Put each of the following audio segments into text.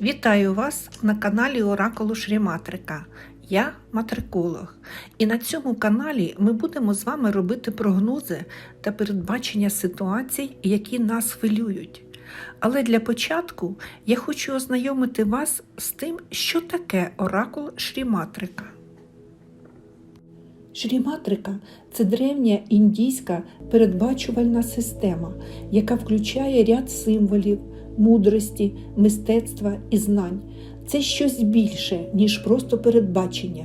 Вітаю вас на каналі Оракулу Шріматрика. Я матриколог. І на цьому каналі ми будемо з вами робити прогнози та передбачення ситуацій, які нас хвилюють. Але для початку я хочу ознайомити вас з тим, що таке оракул Шріматрика. Шріматрика це древня індійська передбачувальна система, яка включає ряд символів, мудрості, мистецтва і знань. Це щось більше, ніж просто передбачення.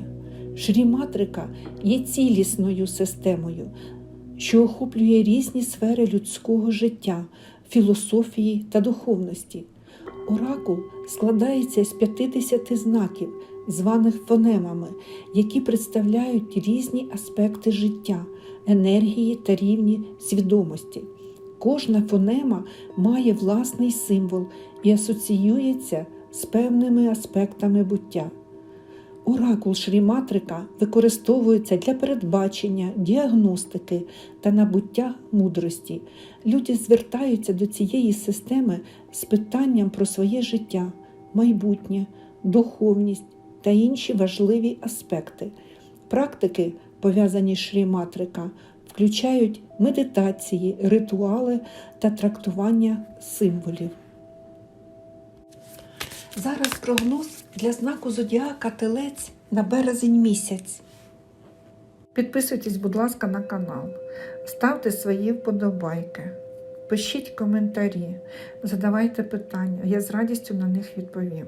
Шріматрика є цілісною системою, що охоплює різні сфери людського життя, філософії та духовності. Оракул складається з 50 знаків, званих фонемами, які представляють різні аспекти життя, енергії та рівні свідомості. Кожна фонема має власний символ і асоціюється з певними аспектами буття. Оракул Шріматрика використовується для передбачення, діагностики та набуття мудрості. Люди звертаються до цієї системи з питанням про своє життя, майбутнє, духовність та інші важливі аспекти. Практики, пов'язані з Шріматрика, включають медитації, ритуали та трактування символів. Зараз прогноз для знаку Зодіака Телець на березень місяць. Підписуйтесь, будь ласка, на канал, ставте свої вподобайки, пишіть коментарі, задавайте питання, я з радістю на них відповім.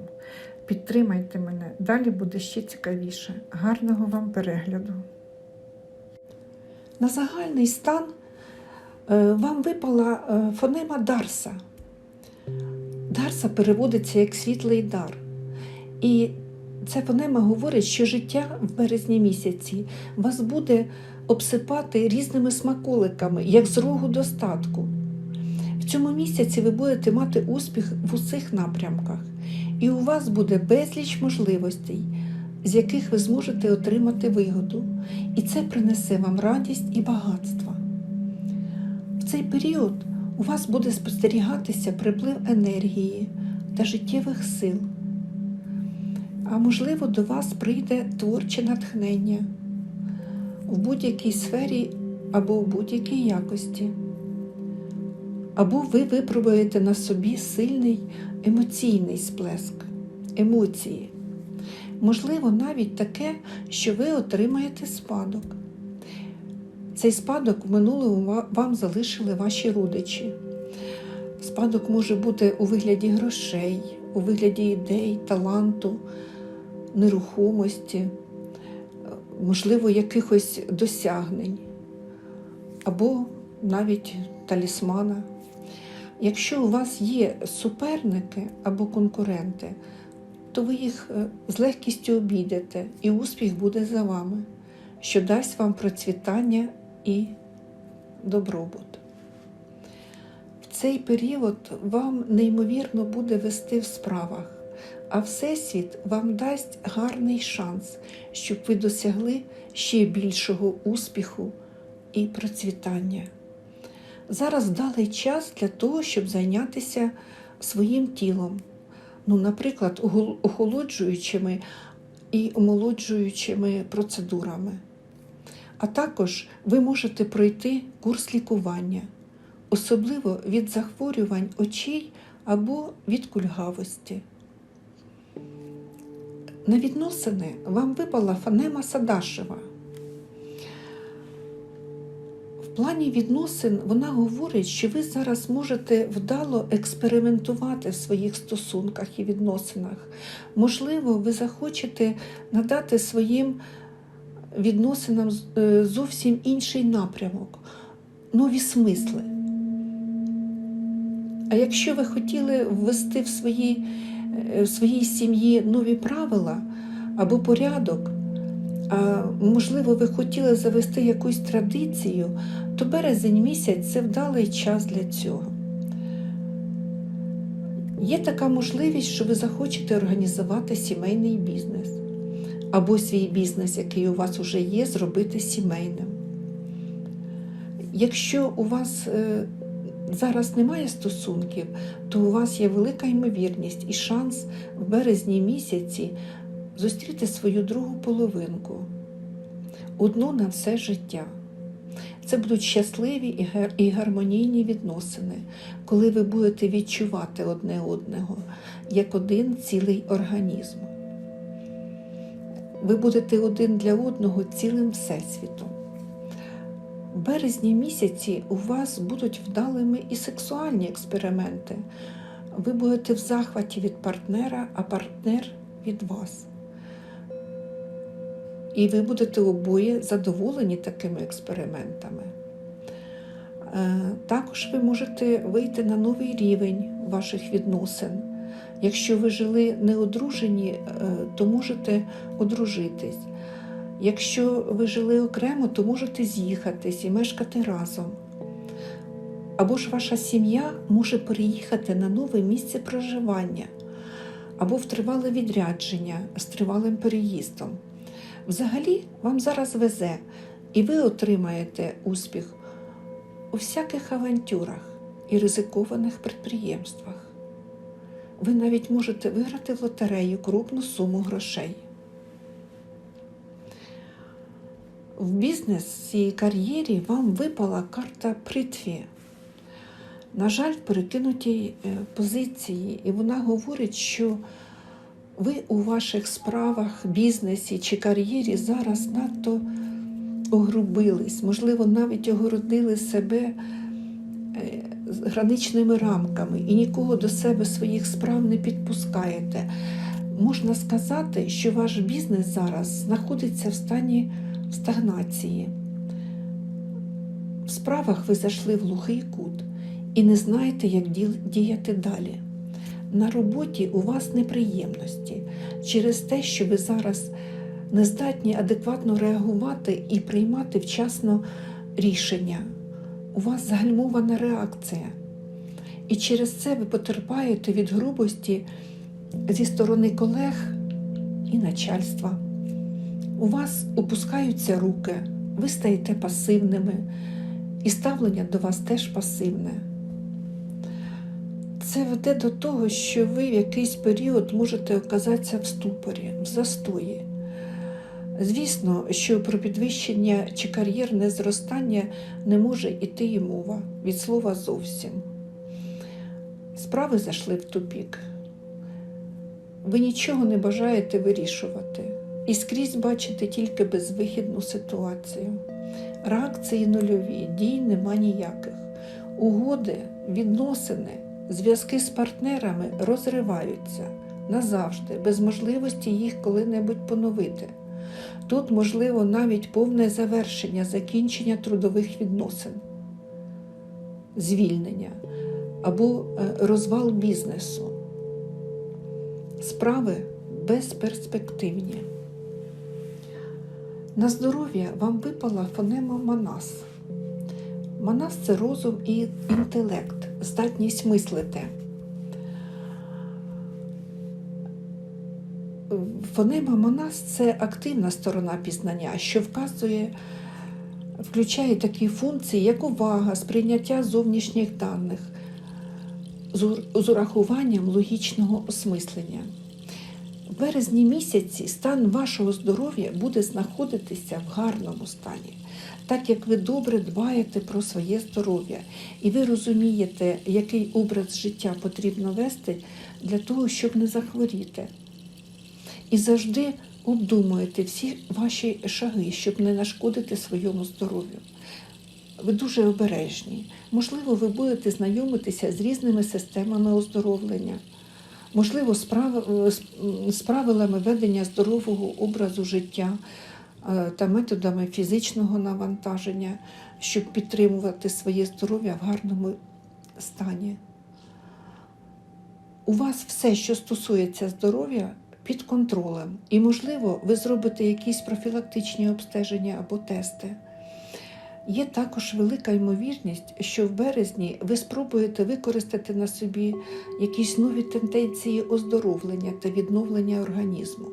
Підтримайте мене, далі буде ще цікавіше. Гарного вам перегляду! На загальний стан е, вам випала е, фонема Дарса. Дарса переводиться як світлий дар. І ця фонема говорить, що життя в березні місяці вас буде обсипати різними смаколиками, як з рогу достатку. В цьому місяці ви будете мати успіх в усіх напрямках, і у вас буде безліч можливостей, з яких ви зможете отримати вигоду, і це принесе вам радість і багатство. В цей період у вас буде спостерігатися приплив енергії та життєвих сил. А можливо, до вас прийде творче натхнення в будь-якій сфері або в будь-якій якості. Або ви випробуєте на собі сильний емоційний сплеск, емоції. Можливо, навіть таке, що ви отримаєте спадок. Цей спадок в минулому вам залишили ваші родичі. Спадок може бути у вигляді грошей, у вигляді ідей, таланту, нерухомості, можливо, якихось досягнень або навіть талісмана. Якщо у вас є суперники або конкуренти, то ви їх з легкістю обійдете, і успіх буде за вами, що дасть вам процвітання і добробут. В цей період вам неймовірно буде вести в справах, а Всесвіт вам дасть гарний шанс, щоб ви досягли ще більшого успіху і процвітання. Зараз вдалий час для того, щоб зайнятися своїм тілом, ну, наприклад, охолоджуючими і омолоджуючими процедурами. А також ви можете пройти курс лікування, особливо від захворювань очей або від кульгавості. На відносини вам випала фанема Садашева. Плані відносин вона говорить, що ви зараз можете вдало експериментувати в своїх стосунках і відносинах. Можливо, ви захочете надати своїм відносинам зовсім інший напрямок, нові смисли. А якщо ви хотіли ввести в, свої, в своїй сім'ї нові правила або порядок, можливо, ви хотіли завести якусь традицію, то березень місяць це вдалий час для цього. Є така можливість, що ви захочете організувати сімейний бізнес або свій бізнес, який у вас вже є, зробити сімейним. Якщо у вас зараз немає стосунків, то у вас є велика ймовірність і шанс в березні місяці зустріти свою другу половинку, одну на все життя. Це будуть щасливі і гармонійні відносини, коли ви будете відчувати одне одного як один цілий організм. Ви будете один для одного цілим всесвітом. В березні місяці у вас будуть вдалими і сексуальні експерименти. Ви будете в захваті від партнера, а партнер від вас. І ви будете обоє задоволені такими експериментами. Е, Також ви можете вийти на новий рівень ваших відносин. Якщо ви жили неодружені, е, то можете одружитись. Якщо ви жили окремо, то можете з'їхатись і мешкати разом. Або ж ваша сім'я може переїхати на нове місце проживання, або в тривале відрядження з тривалим переїздом. Взагалі, вам зараз везе, і ви отримаєте успіх у всяких авантюрах і ризикованих підприємствах. Ви навіть можете виграти в лотерею крупну суму грошей. В бізнесі і кар'єрі вам випала карта притві. На жаль, перекинутій е, позиції, і вона говорить, що ви у ваших справах, бізнесі чи кар'єрі зараз надто огрубились, можливо, навіть огородили себе е, граничними рамками і нікого до себе своїх справ не підпускаєте. Можна сказати, що ваш бізнес зараз знаходиться в стані стагнації. В справах ви зайшли в глухий кут і не знаєте, як діяти далі. На роботі у вас неприємності через те, що ви зараз не здатні адекватно реагувати і приймати вчасно рішення. У вас загальмована реакція. І через це ви потерпаєте від грубості зі сторони колег і начальства. У вас опускаються руки, ви стаєте пасивними, і ставлення до вас теж пасивне. Це веде до того, що ви в якийсь період можете оказатися в ступорі, в застої. Звісно, що про підвищення чи кар'єрне зростання не може йти і мова від слова зовсім. Справи зайшли в тупік. Ви нічого не бажаєте вирішувати і скрізь бачите тільки безвихідну ситуацію. Реакції нульові, дій нема ніяких. Угоди, відносини, зв'язки з партнерами розриваються назавжди, без можливості їх коли-небудь поновити. Тут можливо навіть повне завершення, закінчення трудових відносин, звільнення або е, розвал бізнесу. Справи безперспективні. На здоров'я вам випала фонема Манас. Манас це розум і інтелект, здатність мислити. Фонема Монас це активна сторона пізнання, що вказує, включає такі функції, як увага, сприйняття зовнішніх даних з урахуванням логічного осмислення. В березні місяці стан вашого здоров'я буде знаходитися в гарному стані, так як ви добре дбаєте про своє здоров'я, і ви розумієте, який образ життя потрібно вести для того, щоб не захворіти. І завжди обдумуєте всі ваші шаги, щоб не нашкодити своєму здоров'ю. Ви дуже обережні. Можливо, ви будете знайомитися з різними системами оздоровлення, можливо, з- з правилами ведення здорового образу життя е, та методами фізичного навантаження, щоб підтримувати своє здоров'я в гарному стані. У вас все, що стосується здоров'я, під контролем. І, можливо, ви зробите якісь профілактичні обстеження або тести. Є також велика ймовірність, що в березні ви спробуєте використати на собі якісь нові тенденції оздоровлення та відновлення організму.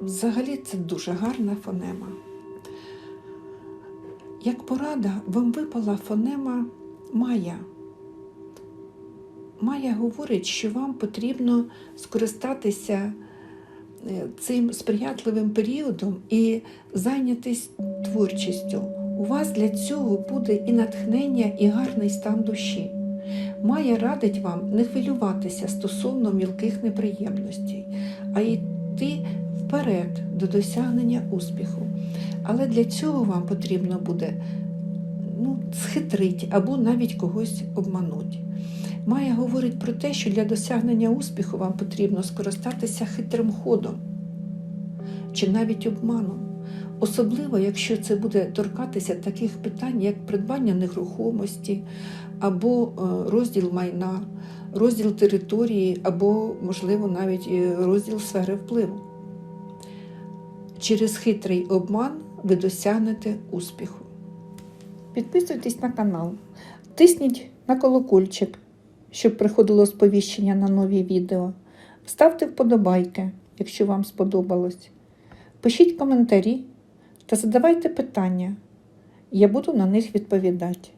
Взагалі це дуже гарна фонема. Як порада, вам випала фонема Майя. Майя говорить, що вам потрібно скористатися цим сприятливим періодом і зайнятися творчістю. У вас для цього буде і натхнення, і гарний стан душі. Майя радить вам не хвилюватися стосовно мілких неприємностей, а йти вперед до досягнення успіху. Але для цього вам потрібно буде ну, схитрити або навіть когось обманути. Майя говорить про те, що для досягнення успіху вам потрібно скористатися хитрим ходом чи навіть обманом. Особливо, якщо це буде торкатися таких питань, як придбання нерухомості, або е, розділ майна, розділ території, або, можливо, навіть е, розділ сфери впливу. Через хитрий обман ви досягнете успіху. Підписуйтесь на канал, тисніть на колокольчик, щоб приходило сповіщення на нові відео. Ставте вподобайки, якщо вам сподобалось. Пишіть коментарі та задавайте питання. Я буду на них відповідати.